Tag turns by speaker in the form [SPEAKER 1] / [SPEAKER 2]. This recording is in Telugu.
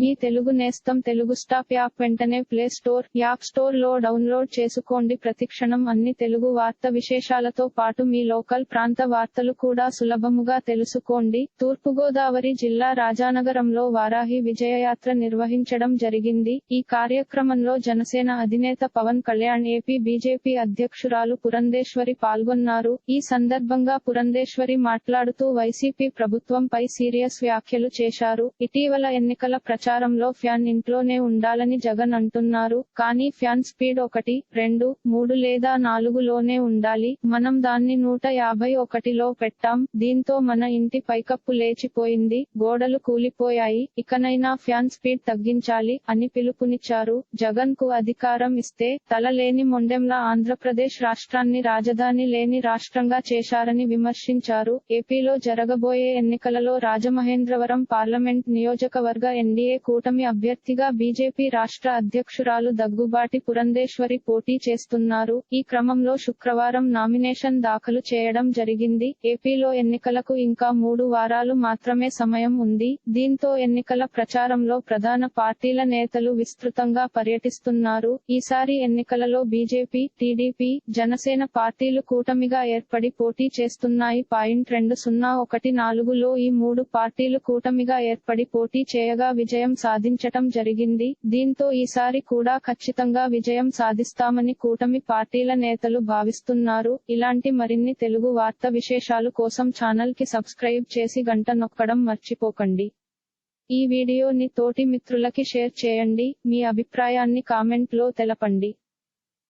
[SPEAKER 1] మీ తెలుగు నేస్తం తెలుగు స్టాప్ యాప్ వెంటనే ప్లే స్టోర్ యాప్ స్టోర్లో డౌన్లోడ్ చేసుకోండి. ప్రతిక్షణం అన్ని తెలుగు వార్త విశేషాలతో పాటు మీ లోకల్ ప్రాంత వార్తలు కూడా సులభముగా తెలుసుకోండి. తూర్పుగోదావరి జిల్లా రాజానగరంలో వారాహి విజయయాత్ర నిర్వహించడం జరిగింది. ఈ కార్యక్రమంలో జనసేన అధినేత పవన్ కళ్యాణ్ ఏపీ బీజేపీ అధ్యక్షురాలు పురంధేశ్వరి పాల్గొన్నారు. ఈ సందర్భంగా పురంధేశ్వరి మాట్లాడుతూ వైసీపీ ప్రభుత్వంపై సీరియస్ వ్యాఖ్యలు చేశారు. ఇటీవల ఎన్నికల ప్రచారంలో ఫ్యాన్ ఇంట్లోనే ఉండాలని జగన్ అంటున్నారు. కానీ ఫ్యాన్ స్పీడ్ ఒకటి రెండు మూడు లేదా నాలుగులోనే ఉండాలి. మనం దాన్ని నూట యాభై ఒకటిలో పెట్టాం. దీంతో మన ఇంటి పైకప్పు లేచిపోయింది. గోడలు కూలిపోయాయి. ఇకనైనా ఫ్యాన్ స్పీడ్ తగ్గించాలి అని పిలుపునిచ్చారు. జగన్కు అధికారం ఇస్తే తల లేని మొండెంలా ఆంధ్రప్రదేశ్ రాష్ట్రాన్ని రాజధాని లేని రాష్ట్రంగా చేశారని విమర్శించారు. ఏపీలో జరగబోయే ఎన్నికలలో రాజమహేంద్రవరం పార్లమెంట్ నియోజకవర్గ ఎన్డీఏ కూటమి అభ్యర్థిగా బీజేపీ రాష్ట్ర అధ్యక్షురాలు దగ్గుబాటి పురంధేశ్వరి పోటీ చేస్తున్నారు. ఈ క్రమంలో శుక్రవారం నామినేషన్ దాఖలు చేయడం జరిగింది. ఏపీలో ఎన్నికలకు ఇంకా మూడు వారాలు మాత్రమే సమయం ఉంది. దీంతో ఎన్నికల ప్రచారంలో ప్రధాన పార్టీల నేతలు విస్తృతంగా పర్యటిస్తున్నారు. ఈసారి ఎన్నికలలో బీజేపీ టీడీపీ జనసేన పార్టీలు కూటమిగా ఏర్పడి పోటీ చేస్తున్నాయి. పాయింట్ రెండు సున్నా ఒకటి నాలుగులో ఈ మూడు పార్టీలు కూటమిగా ఏర్పడి పోటీ చేయగా విజయం సాధించటం జరిగింది. దీంతో ఈసారి కూడా ఖచ్చితంగా విజయం సాధిస్తామని కూటమి పార్టీల నేతలు భావిస్తున్నారు. ఇలాంటి మరిన్ని తెలుగు వార్త విశేషాలు కోసం ఛానల్కి సబ్స్క్రైబ్ చేసి గంట నొక్కడం మర్చిపోకండి. ఈ వీడియోని తోటి మిత్రులకి షేర్ చేయండి. మీ అభిప్రాయాన్ని కామెంట్లో తెలపండి.